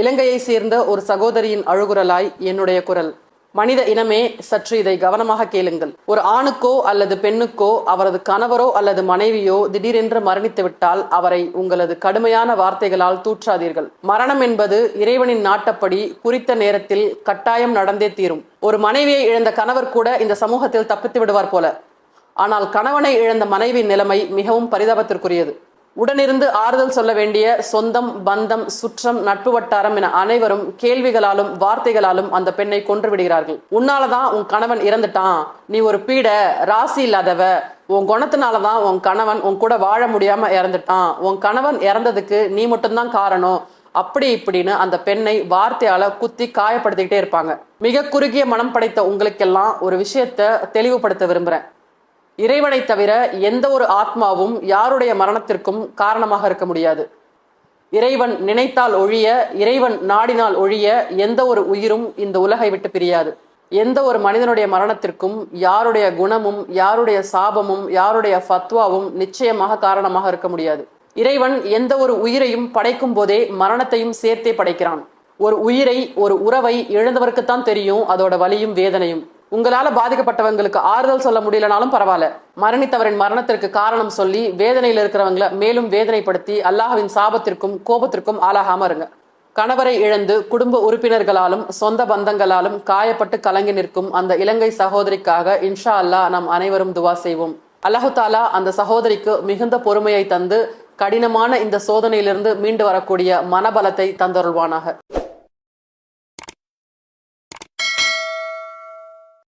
இலங்கையை சேர்ந்த ஒரு சகோதரியின் அழுகுரலாய் என்னுடைய குரல். மனித இனமே சற்று இதை கவனமாக கேளுங்கள். ஒரு ஆணுக்கோ அல்லது பெண்ணுக்கோ அவரது கணவரோ அல்லது மனைவியோ திடீரென்று மரணித்து விட்டால் அவரை உங்களது கடுமையான வார்த்தைகளால் தூற்றாதீர்கள். மரணம் என்பது இறைவனின் நாட்டப்படி குறித்த நேரத்தில் கட்டாயம் நடந்தே தீரும். ஒரு மனைவியை இழந்த கணவர் கூட இந்த சமூகத்தில் தப்பித்து விடுவார் போல. ஆனால் கணவனை இழந்த மனைவி நிலைமை மிகவும் பரிதாபத்திற்குரியது. உடனிருந்து ஆறுதல் சொல்ல வேண்டிய சொந்தம் பந்தம் சுற்றம் நட்பு வட்டாரம் என அனைவரும் கேள்விகளாலும் வார்த்தைகளாலும் அந்த பெண்ணை கொன்று விடுகிறார்கள். உன்னாலதான் உன் கணவன் இறந்துட்டான். நீ ஒரு பீட ராசி இல்லாதவ. உன் குணத்தினாலதான் உன் கணவன் உன் கூட வாழ முடியாம இறந்துட்டான். உன் கணவன் இறந்ததுக்கு நீ மட்டும்தான் காரணம். அப்படி இப்படின்னு அந்த பெண்ணை வார்த்தையால குத்தி காயப்படுத்திக்கிட்டே இருப்பாங்க. மிக குறுகிய மனம் படைத்த உங்களுக்கெல்லாம் ஒரு விஷயத்த தெளிவுபடுத்த விரும்புறேன். இறைவனை தவிர எந்த ஒரு ஆத்மாவும் யாருடைய மரணத்திற்கும் காரணமாக இருக்க முடியாது. இறைவன் நினைத்தால் ஒழிய இறைவன் நாடினால் ஒழிய எந்த ஒரு உயிரும் இந்த உலகை விட்டு பிரியாது. எந்த ஒரு மனிதனுடைய மரணத்திற்கும் யாருடைய குணமும் யாருடைய சாபமும் யாருடைய ஃபத்வாவும் நிச்சயமாக காரணமாக இருக்க முடியாது. இறைவன் எந்த ஒரு உயிரையும் படைக்கும் போதே மரணத்தையும் சேர்த்தே படைக்கிறான். ஒரு உயிரை ஒரு உறவை இழந்தவருக்குத்தான் தெரியும் அதோட வலியும் வேதனையும். உங்களால பாதிக்கப்பட்டவங்களுக்கு ஆறுதல் சொல்ல முடியலனாலும் பரவாயில்ல. மரணித்தவரின் மரணத்திற்கு காரணம் சொல்லி வேதனையில் இருக்கிறவங்கள மேலும் வேதனைப்படுத்தி அல்லாஹ்வின் சாபத்திற்கும் கோபத்திற்கும் ஆளாகாம இருங்க. கணவரை இழந்து குடும்ப உறுப்பினர்களாலும் சொந்த பந்தங்களாலும் காயப்பட்டு கலங்கி நிற்கும் அந்த இலங்கை சகோதரிக்காக இன்ஷா அல்லாஹ் நாம் அனைவரும் துவா செய்வோம். அல்லாஹு தாலா அந்த சகோதரிக்கு மிகுந்த பொறுமையை தந்து கடினமான இந்த சோதனையிலிருந்து மீண்டு வரக்கூடிய மனபலத்தை தந்தருள்வானாக.